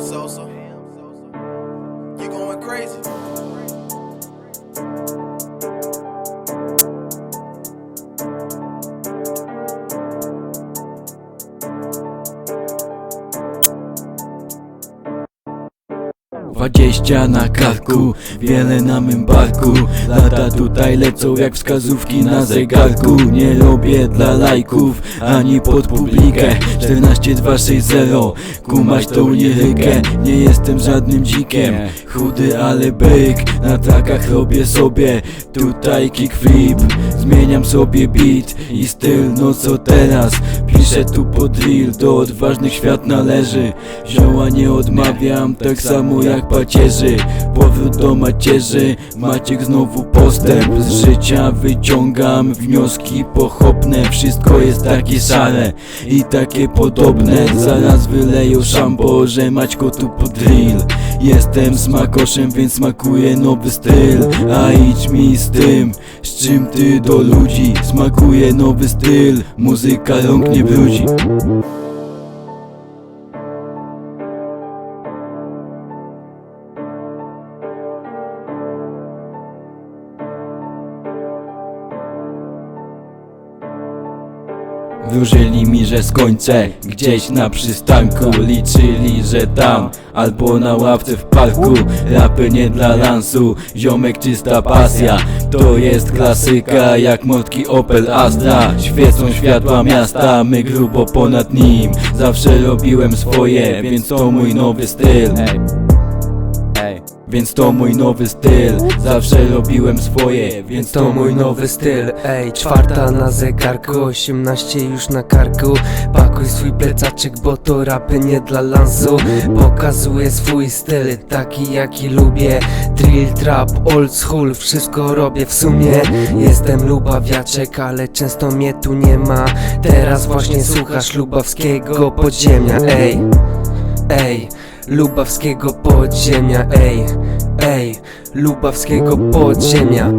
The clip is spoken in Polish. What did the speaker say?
Sosa. You going crazy? Dwadzieścia na karku, wiele na mym barku. Lata tutaj lecą jak wskazówki na zegarku. Nie robię dla lajków, ani pod publikę. 14260, kumać tą lirykę Nie jestem żadnym dzikiem, chudy ale byk. Na trakach robię sobie tutaj kickflip Zmieniam sobie beat i styl, no co teraz? Piszę tu pod drill, do odważnych świat należy. Zioła nie odmawiam, tak samo jak pacierzy. Powrót do macierzy, Maciek znowu postęp. Z życia wyciągam wnioski pochopne Wszystko jest takie szare i takie podobne. Zaraz wyleją szambo, że Maćko tu pod drill Jestem smakoszem, więc smakuje nowy styl. A idź mi z tym, z czym ty do ludzi. Smakuje nowy styl, muzyka rąk nie brudzi Wróżyli mi, że skończę. Gdzieś na przystanku Liczyli, że tam albo na ławce w parku. Rapy nie dla lansu, ziomek czysta pasja. To jest klasyka jak motki Opel Astra. Świecą światła miasta, my grubo ponad nim. Zawsze robiłem swoje, więc to mój nowy styl więc to mój nowy styl. Zawsze robiłem swoje, więc To mój nowy styl, ej Czwarta na zegarku, 18 już na karku. Pakuj swój plecaczek, bo to rapy nie dla lansu. Pokazuję swój styl, taki jaki lubię. Drill, trap, old school, wszystko robię w sumie. Jestem lubawiaczek, ale często mnie tu nie ma. Teraz właśnie słuchasz lubawskiego podziemia, ej. Ej, Lubawskiego podziemia, ej, ej, Lubawskiego podziemia